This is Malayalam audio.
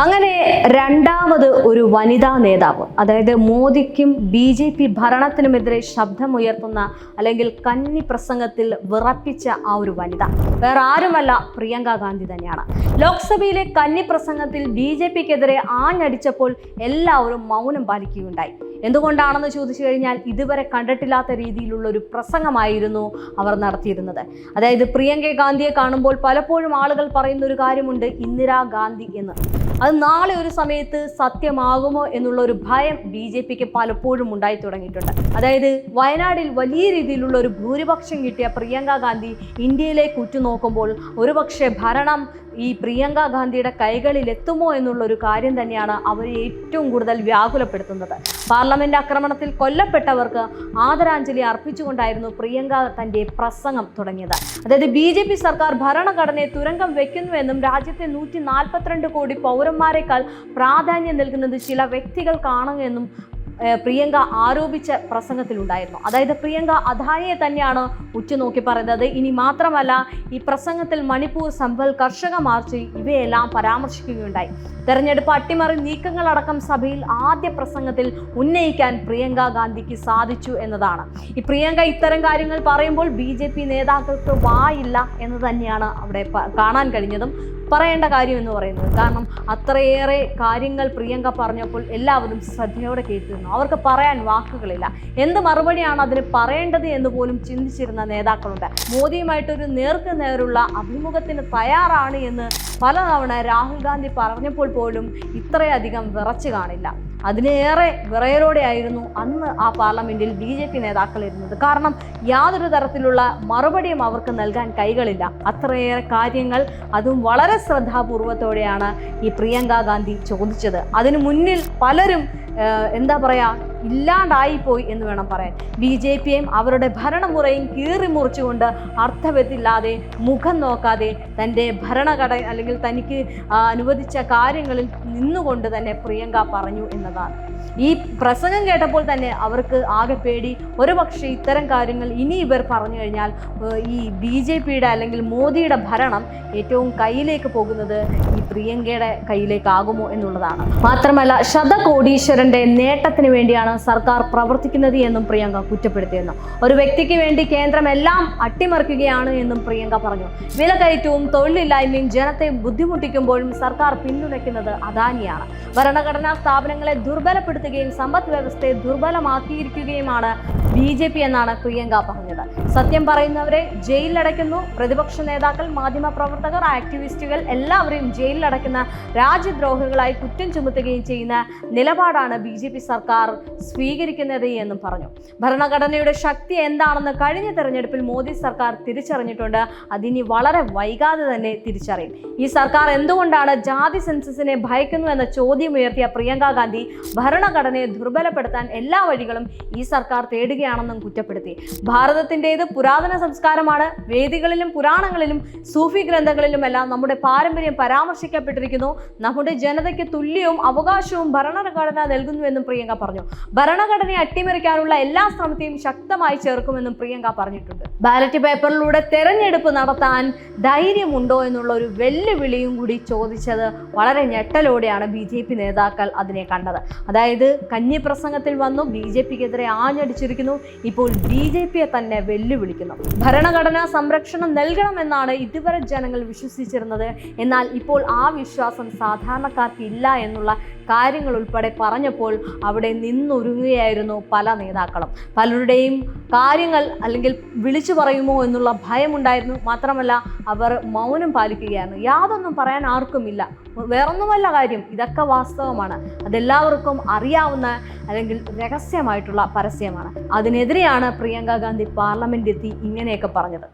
അങ്ങനെ രണ്ടാമത് ഒരു വനിതാ നേതാവ്. അതായത് മോദിക്കും ബി ജെ പി ഭരണത്തിനുമെതിരെ ശബ്ദമുയർത്തുന്ന അല്ലെങ്കിൽ കന്നി പ്രസംഗത്തിൽ വിറപ്പിച്ച ആ ഒരു വനിത. വേറെ ആരുമല്ല പ്രിയങ്ക ഗാന്ധി തന്നെയാണ്. ലോക്സഭയിലെ കന്നി പ്രസംഗത്തിൽ ബി ജെ പിക്കെതിരെ ആഞ്ഞടിച്ചപ്പോൾ എല്ലാവരും മൗനം പാലിക്കുകയുണ്ടായി. എന്തുകൊണ്ടാണെന്ന് ചോദിച്ചു കഴിഞ്ഞാൽ ഇതുവരെ കണ്ടിട്ടില്ലാത്ത രീതിയിലുള്ള ഒരു പ്രസംഗമായിരുന്നു അവർ നടത്തിയിരുന്നത്. അതായത് പ്രിയങ്ക ഗാന്ധിയെ കാണുമ്പോൾ പലപ്പോഴും ആളുകൾ പറയുന്ന ഒരു കാര്യമുണ്ട് ഇന്ദിരാഗാന്ധി എന്ന്. അത് നാളെ ഒരു സമയത്ത് സത്യമാകുമോ എന്നുള്ള ഒരു ഭയം ബി ജെ പിക്ക് പലപ്പോഴും ഉണ്ടായി തുടങ്ങിയിട്ടുണ്ട്. അതായത് വയനാടിൽ വലിയ രീതിയിലുള്ള ഒരു ഭൂരിപക്ഷം കിട്ടിയ പ്രിയങ്ക ഗാന്ധി ഇന്ത്യയിലേക്ക് ഉറ്റുനോക്കുമ്പോൾ ഒരുപക്ഷെ ഭരണം ഈ പ്രിയങ്ക ഗാന്ധിയുടെ കൈകളിൽ എത്തുമോ എന്നുള്ള ഒരു കാര്യം തന്നെയാണ് അവരെ ഏറ്റവും കൂടുതൽ വ്യാകുലപ്പെടുത്തുന്നത്. പാർലമെന്റ് ആക്രമണത്തിൽ കൊല്ലപ്പെട്ടവർക്ക് ആദരാഞ്ജലി അർപ്പിച്ചുകൊണ്ടായിരുന്നു പ്രിയങ്ക തന്റെ പ്രസംഗം തുടങ്ങിയത്. അതായത് ബി സർക്കാർ ഭരണഘടനയെ തുരങ്കം വെക്കുന്നുവെന്നും രാജ്യത്തെ നൂറ്റി കോടി കോടി പൗരന്മാരെക്കാൾ പ്രാധാന്യം നൽകുന്നത് ചില വ്യക്തികൾക്കാണെന്നും പ്രിയങ്ക ആരോപിച്ച പ്രസംഗത്തിലുണ്ടായിരുന്നു. അതായത് പ്രിയങ്ക അദാനിയെ തന്നെയാണ് ഉച്ചുനോക്കി പറയുന്നത്. ഇനി മാത്രമല്ല ഈ പ്രസംഗത്തിൽ മണിപ്പൂർ സമ്പൽ കർഷക മാർച്ച് ഇവയെല്ലാം പരാമർശിക്കുകയുണ്ടായി. തെരഞ്ഞെടുപ്പ് അട്ടിമറി നീക്കങ്ങളടക്കം സഭയിൽ ആദ്യ പ്രസംഗത്തിൽ ഉന്നയിക്കാൻ പ്രിയങ്ക ഗാന്ധിക്ക് സാധിച്ചു എന്നതാണ്. ഈ പ്രിയങ്ക ഇത്തരം കാര്യങ്ങൾ പറയുമ്പോൾ ബി നേതാക്കൾക്ക് വായില്ല എന്ന് തന്നെയാണ് അവിടെ കാണാൻ കഴിഞ്ഞതും. പറയേണ്ട കാര്യം എന്ന് പറയുന്നത്. കാരണം അത്രയേറെ കാര്യങ്ങൾ പ്രിയങ്ക പറഞ്ഞപ്പോൾ എല്ലാവരും ശ്രദ്ധയോടെ കേട്ടിരുന്നു. അവർക്ക് പറയാൻ വാക്കുകളില്ല. എന്ത് മറുപടിയാണ് അതിന് പറയേണ്ടത് എന്ന് പോലും ചിന്തിച്ചിരുന്ന നേതാക്കളുണ്ട്. മോദിയുമായിട്ടൊരു നേർക്ക് നേരുള്ള അഭിമുഖത്തിന് തയ്യാറാണ് എന്ന് പലതവണ രാഹുൽ ഗാന്ധി പറഞ്ഞപ്പോൾ പോലും ഇത്രയധികം വിറച്ചു കാണില്ല. അതിനേറെ വിറയലോടെയായിരുന്നു അന്ന് ആ പാർലമെന്റിൽ ബി ജെ പി നേതാക്കൾ ഇരുന്നത് കാരണം യാതൊരു തരത്തിലുള്ള മറുപടിയും അവർക്ക് നൽകാൻ കൈകളില്ല. അത്രയേറെ കാര്യങ്ങൾ അതും വളരെ ശ്രദ്ധാപൂർവത്തോടെയാണ് ഈ പ്രിയങ്ക ഗാന്ധി ചോദിച്ചത്. അതിനു മുന്നിൽ പലരും എന്താ പറയാ ഇല്ലാണ്ടായിപ്പോയി എന്ന് വേണം പറയാൻ. ബി ജെ പിയും അവരുടെ ഭരണമുറയും കീറി മുറിച്ചുകൊണ്ട് അർത്ഥവത്തില്ലാതെ മുഖം നോക്കാതെ തന്റെ ഭരണഘടന അല്ലെങ്കിൽ തനിക്ക് അനുവദിച്ച കാര്യങ്ങളിൽ നിന്നുകൊണ്ട് തന്നെ പ്രിയങ്ക പറഞ്ഞു എന്നതാണ്. ഈ പ്രസംഗം കേട്ടപ്പോൾ തന്നെ അവർക്ക് ആകെ പേടി. ഒരുപക്ഷെ ഇത്തരം കാര്യങ്ങൾ ഇനി ഇവർ പറഞ്ഞു കഴിഞ്ഞാൽ ഈ ബി ജെ പിയുടെ അല്ലെങ്കിൽ മോദിയുടെ ഭരണം ഏറ്റവും കയ്യിലേക്ക് പോകുന്നത് പ്രിയങ്കയുടെ കയ്യിലേക്കാകുമോ എന്നുള്ളതാണ്. മാത്രമല്ല ശതകോടീശ്വരന്റെ നേട്ടത്തിന് വേണ്ടിയാണ് സർക്കാർ പ്രവർത്തിക്കുന്നത് എന്നും പ്രിയങ്ക കുറ്റപ്പെടുത്തിയെന്നു ഒരു വ്യക്തിക്ക് വേണ്ടി കേന്ദ്രം എല്ലാം അട്ടിമറിക്കുകയാണ് എന്നും പ്രിയങ്ക പറഞ്ഞു. വിലക്കയറ്റവും തൊഴിലില്ലായ്മയും ജനത്തെ ബുദ്ധിമുട്ടിക്കുമ്പോഴും സർക്കാർ പിന്തുണയ്ക്കുന്നത് അദാനിയാണ്. ഭരണഘടനാ സ്ഥാപനങ്ങളെ ദുർബലപ്പെടുത്തുകയും സമ്പദ് വ്യവസ്ഥയെ ദുർബലമാക്കിയിരിക്കുകയുമാണ് ബി ജെ പി എന്നാണ് പ്രിയങ്ക പറഞ്ഞത്. സത്യം പറയുന്നവരെ ജയിലിലടയ്ക്കുന്നു. പ്രതിപക്ഷ നേതാക്കൾ മാധ്യമപ്രവർത്തകർ ആക്ടിവിസ്റ്റുകൾ എല്ലാവരെയും ജയിലിലടയ്ക്കുന്ന രാജ്യദ്രോഹികളായി കുറ്റം ചുമത്തുകയും ചെയ്യുന്ന നിലപാടാണ് ബി ജെ പി സർക്കാർ സ്വീകരിക്കുന്നത് എന്നും പറഞ്ഞു. ഭരണഘടനയുടെ ശക്തി എന്താണെന്ന് കഴിഞ്ഞ തെരഞ്ഞെടുപ്പിൽ മോദി സർക്കാർ തിരിച്ചറിഞ്ഞിട്ടുണ്ട്. അതിനി വളരെ വൈകാതെ തന്നെ തിരിച്ചറിയും. ഈ സർക്കാർ എന്തുകൊണ്ടാണ് ജാതി സെൻസസിനെ ഭയക്കുന്നു എന്ന ചോദ്യം ഉയർത്തിയ പ്രിയങ്ക ഗാന്ധി ഭരണഘടനയെ ദുർബലപ്പെടുത്താൻ എല്ലാ വഴികളും ഈ സർക്കാർ തേടുകയാണെന്നും കുറ്റപ്പെടുത്തി. ഭാരതത്തിന്റെത് പുരാതന സംസ്കാരമാണ്. വേദികളിലും പുരാണങ്ങളിലും സൂഫി ഗ്രന്ഥങ്ങളിലും എല്ലാം നമ്മുടെ പാരമ്പര്യം പരാമർശിക്കപ്പെട്ടിരിക്കുന്നു. നമ്മുടെ ജനതയ്ക്ക് തുല്യവും അവകാശവും ഭരണഘടന നൽകുന്നുവെന്നും പ്രിയങ്ക പറഞ്ഞു. ഭരണഘടനയെ അട്ടിമറിക്കാനുള്ള എല്ലാ ശ്രമത്തെയും ശക്തമായി ചേർക്കുമെന്നും പ്രിയങ്ക പറഞ്ഞിട്ടുണ്ട്. ബാലറ്റ് പേപ്പറിലൂടെ തെരഞ്ഞെടുപ്പ് നടത്താൻ ധൈര്യമുണ്ടോ എന്നുള്ള ഒരു വെല്ലുവിളിയും കൂടി ചോദിച്ചത് വളരെ ഞെട്ടലോടെയാണ് ബി ജെ പി നേതാക്കൾ അതിനെ കണ്ടത്. അതായത് കന്നി പ്രസംഗത്തിൽ വന്നു ബി ജെ പിക്കെതിരെ ആഞ്ഞടിച്ചിരിക്കുന്നു. ഇപ്പോൾ ബി ജെ പിയെ തന്നെ വെല്ലുവിളിക്കുന്നു. ഭരണഘടനാ സംരക്ഷണം നൽകണമെന്നാണ് ഇതുവരെ ജനങ്ങൾ വിശ്വസിച്ചിരുന്നത്. എന്നാൽ ഇപ്പോൾ ആ വിശ്വാസം സാധാരണക്കാർക്ക് ഇല്ല എന്നുള്ള കാര്യങ്ങൾ ഉൾപ്പെടെ പറഞ്ഞപ്പോൾ അവിടെ നിന്നൊരുങ്ങുകയായിരുന്നു പല നേതാക്കളും. പലരുടെയും കാര്യങ്ങൾ അല്ലെങ്കിൽ വിളിച്ചു പറയുമോ എന്നുള്ള ഭയമുണ്ടായിരുന്നു. മാത്രമല്ല അവർ മൗനം പാലിക്കുകയായിരുന്നു. യാതൊന്നും പറയാൻ ആർക്കുമില്ല. വേറൊന്നുമല്ല കാര്യം ഇതൊക്കെ വാസ്തവമാണ്. അതെല്ലാവർക്കും അറിയാവുന്ന അല്ലെങ്കിൽ രഹസ്യമായിട്ടുള്ള പരസ്യമാണ്. അതിനെതിരെയാണ് പ്രിയങ്ക ഗാന്ധി പാർലമെന്റ് എത്തി ഇങ്ങനെയൊക്കെ പറഞ്ഞത്.